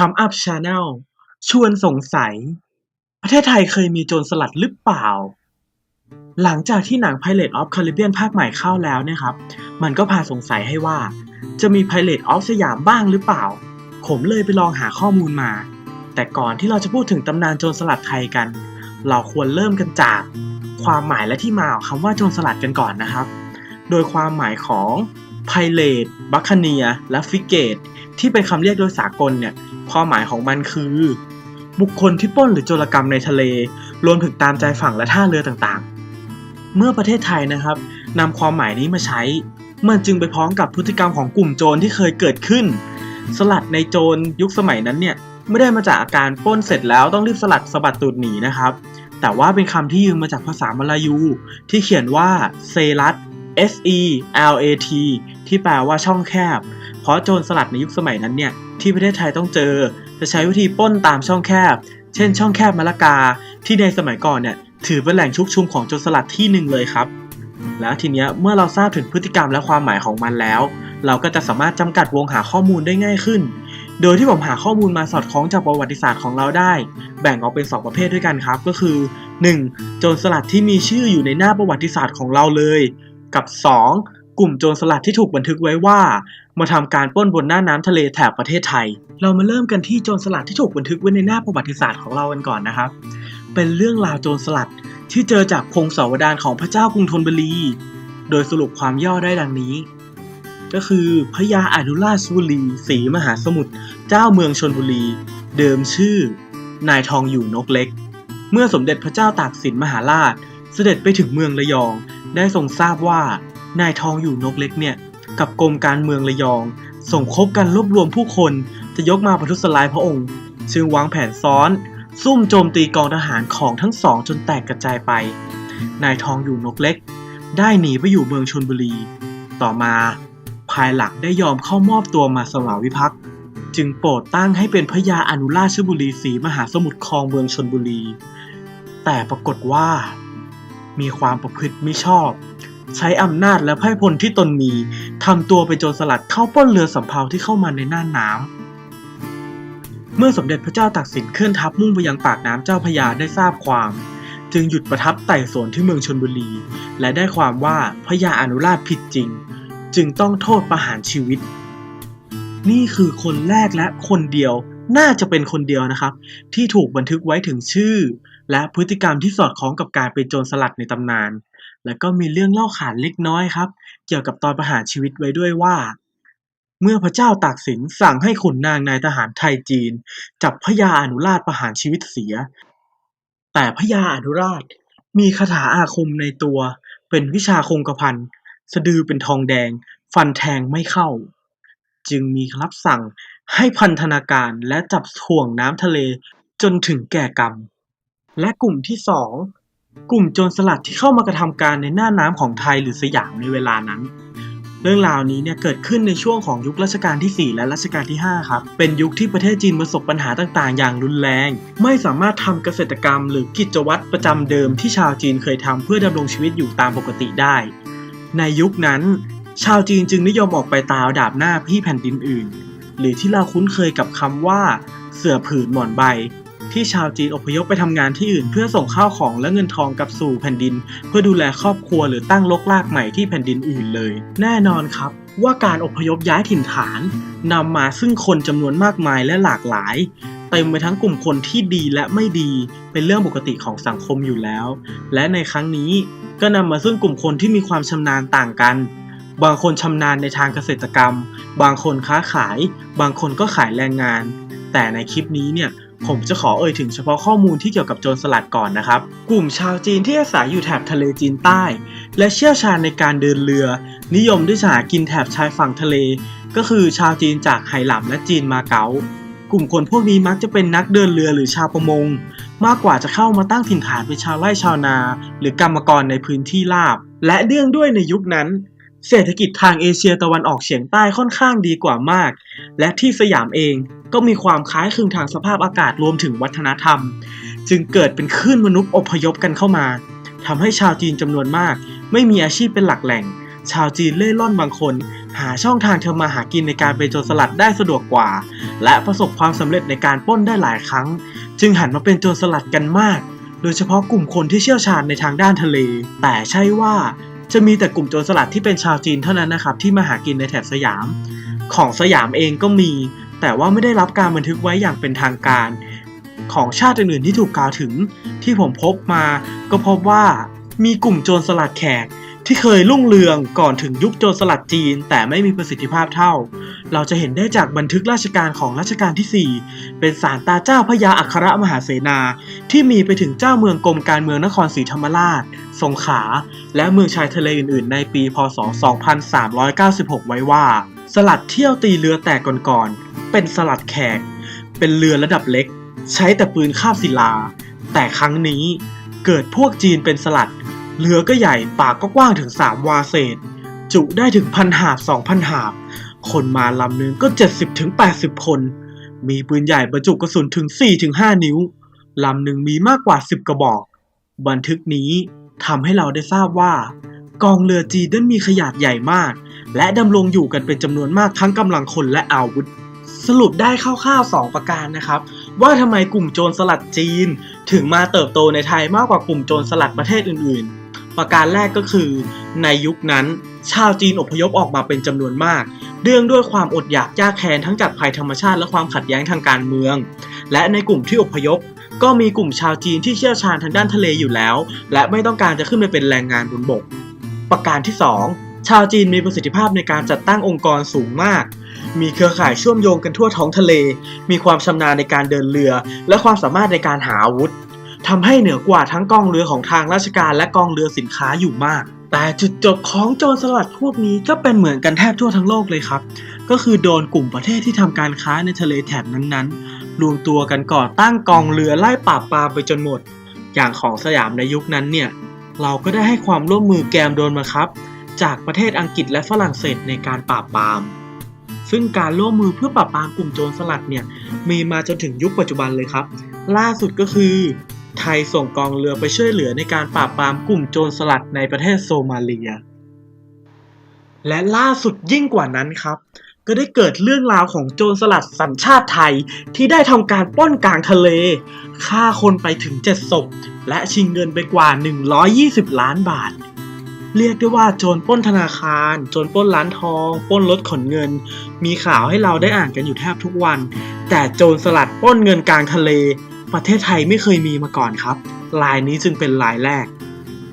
Trump Up Channel ชวนสงสัย ประเทศไทยเคยมีโจรสลัดหรือเปล่า หลังจากที่หนัง Pirate of Caribbean ภาคใหม่เข้าแล้วเนี่ยครับ มันก็พาสงสัยให้ว่า จะมี Pirate of สยามบ้างหรือเปล่า ผมเลยไปลองหาข้อมูลมา แต่ก่อนที่เราจะพูดถึงตำนานโจรสลัดไทยกัน เราควรเริ่มกันจาก ความหมายและที่มาของคำว่าโจรสลัดกันก่อนนะครับ โดยความหมายของ Pirate, Buccaneer และ Frigate ที่เป็นคำเรียกโดยสากลเนี่ย ความหมายของมันคือ บุคคลที่ปล้นหรือโจรกรรมในทะเล รวมถึงตามใจฝั่งและท่าเรือต่างๆ เมื่อประเทศไทยนะครับนำความหมายนี้มาใช้ มันจึงไปพ้องกับพฤติกรรมของกลุ่มโจรที่เคยเกิดขึ้น สลัดในโจรยุคสมัยนั้นเนี่ยไม่ได้มาจากอาการปล้นเสร็จแล้วต้องรีบสลัดสะบัดตูดหนีนะครับ แต่ว่าเป็นคำที่ยืมมาจากภาษามลายู ที่เขียนว่าเซรัต S E L A T ที่แปลว่าช่องแคบ เพราะโจรสลัดในยุคสมัยนั้นเนี่ย ที่ประเทศไทยต้องเจอ จะใช้วิธีป้นตามช่องแคบ เช่น ช่องแคบมะละกา ที่ในสมัยก่อนเนี่ยถือเป็นแหล่งชุกชุมของโจรสลัดที่หนึ่งเลยครับ แล้วทีเนี้ยเมื่อเราทราบถึงพฤติกรรมและความหมายของมันแล้ว เราก็จะสามารถจำกัดวงหาข้อมูลได้ง่ายขึ้น โดยที่ผมหาข้อมูลมาสอดคล้องจากประวัติศาสตร์ของเราได้ แบ่งออกเป็น 2 ประเภทด้วยกันครับ ก็คือ 1. โจรสลัดที่มีชื่ออยู่ในหน้าประวัติศาสตร์ของเราเลย กับ 2. กลุ่มโจรสลัดที่ถูกบันทึกไว้ว่า มาทำการปล้นบนหน้าน้ำทะเลแถบประเทศไทย เรามาเริ่มกันที่โจรสลัดที่ถูกบันทึกไว้ในหน้าประวัติศาสตร์ของเรากันก่อนนะครับ เป็นเรื่องราวโจรสลัดที่เจอจากพงศาวดารของพระเจ้ากรุงธนบุรี โดยสรุปความย่อได้ดังนี้ ก็คือพระยาอนุราชบุรีศรีมหาสมุทรเจ้าเมืองชนบุรี เดิมชื่อ นายทองอยู่นกเล็ก เมื่อสมเด็จพระเจ้าตากสินมหาราช เสด็จไปถึงเมืองระยอง ได้ทรงทราบว่า นายทองอยู่นกเล็กเนี่ยกับกรมการเมืองระยอง ส่งคบกันรวบรวมผู้คนจะยกมาประทุษร้ายพระองค์ จึงวางแผนซ้อน ซุ่มโจมตีกองทหารของทั้งสองจนแตกกระจายไป นายทองอยู่นกเล็ก ได้หนีไปอยู่เมืองชนบุรี ต่อมา ภายหลังได้ยอมเข้ามอบตัวมาสมาวิภักจึงโปรดตั้งให้เป็นพระยาอนุราชบุรีศรีมหาสมุทรครองเมืองชนบุรี แต่ปรากฏว่า มีความประพฤติไม่ชอบ ใช้อำนาจและไพ่พลที่ตนมีทำตัวเป็นโจรสลัดเข้าป้นเรือสำเภาที่เข้ามาในน่านน้ำเมื่อสมเด็จพระเจ้าตากสินเคลื่อนทัพมุ่งไปยังปากน้ำเจ้าพยาได้ทราบความ จึงหยุดประทับไต่สวนที่เมืองชนบุรี และได้ความว่าพระยาอนุราชผิดจริง จึงต้องโทษประหารชีวิต นี่คือคนแรกและคนเดียวน่าจะเป็นคนเดียวนะครับ ที่ถูกบันทึกไว้ถึงชื่อ และพฤติกรรมที่สอดคล้องกับการเป็นโจรสลัดในตำนาน และก็มีเรื่องเล่าขานเล็กน้อยครับ เกี่ยวกับตอนประหารชีวิตไว้ด้วยว่า เมื่อพระเจ้าตากสินสั่งให้ขุนนางนายทหารไทยจีน จับพระยาอนุราชประหารชีวิตเสีย แต่พระยาอนุราชมีคาถาอาคมในตัว เป็นวิชาคงกระพันสะดือเป็นทองแดง ฟันแทงไม่เข้า จึงมีรับสั่งให้พันธนาการและจับถ่วงน้ำทะเลจนถึงแก่กรรม และกลุ่มที่สอง กลุ่มโจรสลัดที่เข้ามากระทำการในหน้าน้ำของไทยหรือสยามในเวลานั้น เรื่องราวนี้เนี่ยเกิดขึ้นในช่วงของยุครัชกาลที่ 4 และรัชกาลที่ 5 ครับ เป็นยุคที่ประเทศจีนประสบปัญหาต่างๆ อย่างรุนแรง ไม่สามารถทำเกษตรกรรม หรือกิจวัตรประจำเดิมที่ชาวจีนเคยทำเพื่อดำรงชีวิตอยู่ตามปกติได้ ในยุคนั้น ชาวจีนจึงนิยมออกไปตาวดาบหน้าพี่แผ่นดินอื่น หรือที่เราคุ้นเคยกับคำว่า เสือผืนหมอนใบ ที่ชาวจีนอพยพไปทำงานที่อื่น เพื่อส่งข้าวของและเงินทองกลับสู่แผ่นดิน เพื่อดูแลครอบครัวหรือตั้งลกลากใหม่ที่แผ่นดินอื่นเลย แน่นอนครับว่าการอพยพย้ายถิ่นฐานนำมาซึ่งคนจำนวนมากมายและหลากหลายเต็มไปทั้งกลุ่มคนที่ดีและไม่ดี เป็นเรื่องปกติของสังคมอยู่แล้ว และในครั้งนี้ก็นำมาซึ่งกลุ่มคนที่มีความชำนาญต่างกัน บางคนชำนาญในทางเกษตรกรรม บางคนค้าขาย บางคนก็ขายแรงงาน แต่ในคลิปนี้เนี่ย ผมจะขอเอ่ยถึงเฉพาะข้อมูลที่เกี่ยวกับโจรสลัดก่อนนะครับ กลุ่มชาวจีนที่อาศัยอยู่แถบทะเลจีนใต้ และเชี่ยวชาญในการเดินเรือ นิยมที่จะหากินแถบชายฝั่งทะเล ก็คือชาวจีนจากไหหลำและจีนมาเก๊ากลุ่มคนพวกนี้มักจะเป็นนักเดินเรือหรือชาวประมง มากกว่าจะเข้ามาตั้งถิ่นฐานเป็นชาวไร่ชาวนา หรือกรรมกรในพื้นที่ราบ และเนื่องด้วยในยุคนั้น เศรษฐกิจทางเอเชียตะวันออกเฉียงใต้ค่อนข้างดีกว่ามาก และที่สยามเอง ก็มีความคล้ายคลึงทางสภาพอากาศรวมถึงวัฒนธรรม จึงเกิดเป็นคลื่นมนุษย์อพยพกันเข้ามาทำให้ชาวจีนจำนวนมาก ไม่มีอาชีพเป็นหลักแหล่ง ชาวจีนเล่ร่อนบางคน หาช่องทางทำมาหากินในการเป็นโจรสลัดได้สะดวกกว่า และประสบความสำเร็จในการป้นได้หลายครั้ง จึงหันมาเป็นโจรสลัดกันมาก โดยเฉพาะกลุ่มคนที่เชี่ยวชาญในทางด้านทะเล แต่ใช่ว่าจะมีแต่กลุ่มโจรสลัดที่เป็นชาวจีนเท่านั้นนะครับที่มาหากินในแถบสยาม ของสยามเองก็มี แต่ว่าไม่ได้รับการบันทึกไว้อย่างเป็นทางการ ของชาติอื่นๆที่ถูกกล่าวถึง ที่ผมพบมาก็พบว่ามีกลุ่มโจรสลัดแขกที่เคยรุ่งเรืองก่อนถึงยุคโจรสลัดจีน แต่ไม่มีประสิทธิภาพเท่า เราจะเห็นได้จากบันทึกราชการของรัชกาลที่ 4 เป็นสารตาเจ้าพระยาอัครมหาเสนา ที่มีไปถึงเจ้าเมืองกรมการเมืองนครศรีธรรมราช สงขลาและเมืองชายทะเลอื่น ๆ ในปี พศ 2396 ไว้ว่า สลัดเที่ยวตีเรือแต่ก่อนๆ เป็นสลัดแขก เป็นเรือระดับเล็ก ใช้แต่ปืนคาบศิลา แต่ครั้งนี้เกิดพวกจีนเป็นสลัด เรือก็ใหญ่ปากก็กว้างถึง3วาเศษ จุได้ถึงพันหาบสองพันหาบ คนมาลำหนึงก็70ถึง80คน มีปืนใหญ่บรรจุกระสุนถึง4ถึง5นิ้ว ลำหนึ่งมีมากกว่า10กระบอก บันทึกนี้ทำให้เราได้ทราบว่า กองเรือจีนนั้นมีขนาดใหญ่มาก และดำรงอยู่กันเป็นจำนวนมากทั้งกำลังคนและอาวุธ สรุปได้คร่าวๆ 2 ประการนะครับ ว่าทำไมกลุ่มโจรสลัดจีน ถึงมาเติบโตในไทยมากกว่ากลุ่มโจรสลัดประเทศอื่นๆ ประการแรกก็คือในยุคนั้น ชาวจีนอพยพออกมาเป็นจำนวนมากเนื่องด้วยความอดอยากยากแค้นทั้งจากภัยธรรมชาติและความขัดแย้งทางการเมือง และในกลุ่มที่อพยพก็มีกลุ่มชาวจีนที่เชี่ยวชาญทางด้านทะเลอยู่แล้ว และไม่ต้องการจะขึ้นไปเป็นแรงงานบนบก ประการที่ 2 ชาวจีนมีประสิทธิภาพในการจัดตั้งองค์กรสูงมาก มีเครือข่ายเชื่อมโยงกันทั่วท้องทะเล มีความชำนาญในการเดินเรือ และความสามารถในการหาอาวุธทำให้เหนือกว่าทั้งกองเรือของทางราชการและกองเรือสินค้าอยู่มาก แต่จุดจบของโจรสลัดพวกนี้ก็เป็นเหมือนกันแทบทั่วทั้งโลกเลยครับ ก็คือโดนกลุ่มประเทศที่ทำการค้าในทะเลแถบนั้นๆ รวมตัวกันก่อตั้งกองเรือไล่ปราบปรามไปจนหมด อย่างของสยามในยุคนั้นเนี่ย เราก็ได้ให้ความร่วมมือแกมโดนมาครับ จากประเทศอังกฤษและฝรั่งเศสในการปราบปราม ซึ่งการร่วมมือเพื่อปราบปรามกลุ่มโจรสลัดเนี่ยมีมาจนถึงยุคปัจจุบันเลยครับ ล่าสุดก็คือ ไทยส่งกองเรือไปช่วยเหลือในการปราบปรามกลุ่มโจรสลัดในประเทศโซมาเลีย และล่าสุดยิ่งกว่านั้นครับก็ได้เกิดเรื่องราวของโจรสลัดสัญชาติไทยที่ได้ทำการป้นกลางทะเล ฆ่าคนไปถึง 7 ศพ และชิงเงินไปกว่า 120 ล้านบาท เรียกได้ว่าโจรปล้นธนาคาร โจรปล้นร้านทองปล้นรถขนเงิน มีข่าวให้เราได้อ่านกันอยู่แทบทุกวัน แต่โจรสลัดปล้นเงินกลางทะเล ประเทศไทยไม่เคยมีมาก่อนครับลายนี้จึงเป็นลายแรก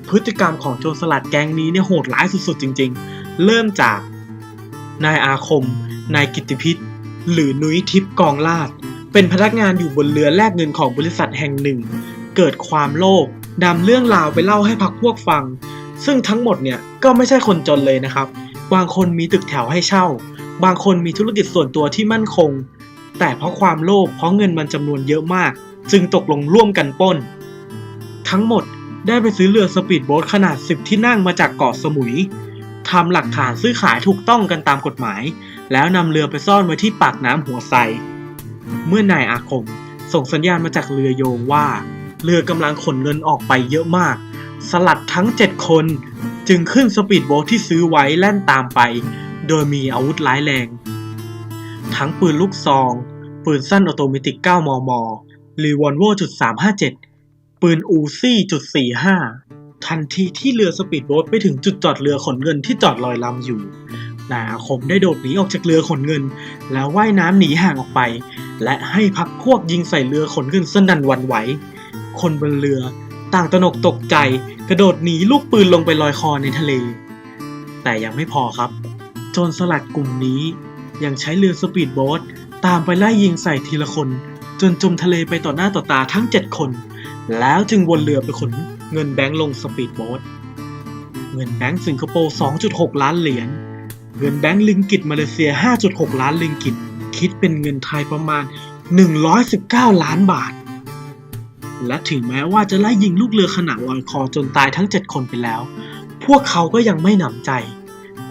พฤติกรรมของโจรสลัดแก๊งนี้เนี่ยโหดร้ายสุดๆจริง ๆ เริ่มจาก นายอาคม นายกิตติพิษหรือนุ้ยทิพย์กองลาด เป็นพนักงานอยู่บนเรือแลกเงินของบริษัทแห่งหนึ่ง เกิดความโลภนำเรื่องราวไปเล่าให้พักพวกฟัง ซึ่งทั้งหมดเนี่ยก็ไม่ใช่คนจนเลยนะครับ บางคนมีตึกแถวให้เช่า บางคนมีธุรกิจส่วนตัวที่มั่นคง แต่เพราะความโลภเพราะเงินมันจำนวนเยอะมาก จึงตกลงร่วมกันป้น ทั้งหมดได้ไปซื้อเรือสปีดโบ๊ทขนาด 10 ที่นั่งมาจากเกาะสมุยทำหลักฐานซื้อขายถูกต้องกันตามกฎหมาย แล้วนำเรือไปซ่อนไว้ที่ปากน้ำหัวไซ เมื่อนายอาคม ส่งสัญญาณมาจากเรือโยงว่า เรือกำลังขนเงินออกไปเยอะมาก สลัดทั้ง 7 คน จึงขึ้นสปีดโบ๊ทที่ซื้อไว้แล่นตามไป โดยมีอาวุธร้ายแรง ทั้งปืนลูกซอง ปืนสั้นออโตเมติก 9 มม รีวอลโวจุด357 ปืนอูซี่จุด45 ทันทีที่เรือสปีดโบ๊ทไปถึงจุดจอดเรือขนเงินที่จอดลอยลำอยู่นายอาคมได้โดดหนีออกจากเรือขนเงิน แล้วว่ายน้ำหนีห่างออกไป และให้พักพวกยิงใส่เรือขนเงินสนั่นวันไหว คนบนเรือ ต่างตระหนกตกใจ กระโดดหนีลูกปืนลงไปลอยคอในทะเล แต่ยังไม่พอครับ โจรสลัดกลุ่มนี้ ยังใช้เรือสปีดโบ๊ทตามไปไล่ยิงใส่ทีละคน จนจมทะเลไปต่อหน้าต่อตาทั้ง 7 คน แล้วจึงวนเรือไปขนเงินแบงค์ลงสปีดโบ๊ทเงินแบงค์สิงคโปร์ 2.6 ล้านเหรียญเงินแบงค์ลิงกิตมาเลเซีย 5.6 ล้านลิงกิต คิดเป็นเงินไทยประมาณ 119 ล้านบาท และถึงแม้ว่าจะไล่ยิงลูกเรือขนาดลอยคอจนตายทั้ง 7 คนไปแล้ว พวกเขาก็ยังไม่หนำใจ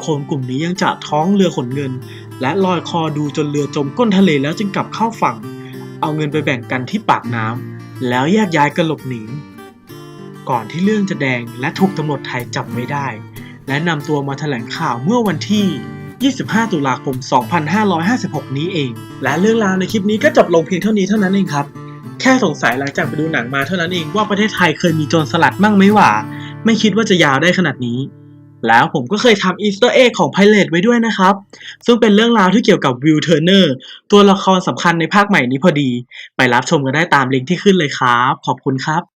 คนกลุ่มนี้ยังจะท้องเรือขนเงิน และลอยคอดูจนเรือจมก้นทะเลแล้วจึงกลับเข้าฝั่ง เอาเงินไปแบ่งกันที่ปากน้ำแล้วแยกย้ายกันหลบหนี ก่อนที่เรื่องจะแดงและถูกตำรวจไทยจับไม่ได้ และนำตัวมาแถลงข่าวเมื่อวันที่25 ตุลาคม 2556 นี้เอง และเรื่องราวในคลิปนี้ก็จบลงเพียงเท่านี้เท่านั้นเองครับ แค่สงสัยหลังจากไปดูหนังมาเท่านั้นเองว่าประเทศไทยเคยมีโจรสลัดมั่งไหมหว่า ไม่คิดว่าจะยาวได้ขนาดนี้ แล้วผมก็เคยทำอีสเตอร์เอ็กของไพเรตไว้ด้วยนะครับ ซึ่งเป็นเรื่องราวที่เกี่ยวกับวิลเทอร์เนอร์ตัวละครสำคัญในภาคใหม่นี้พอดี ไปรับชมกันได้ตามลิงก์ที่ขึ้นเลยครับ ขอบคุณครับ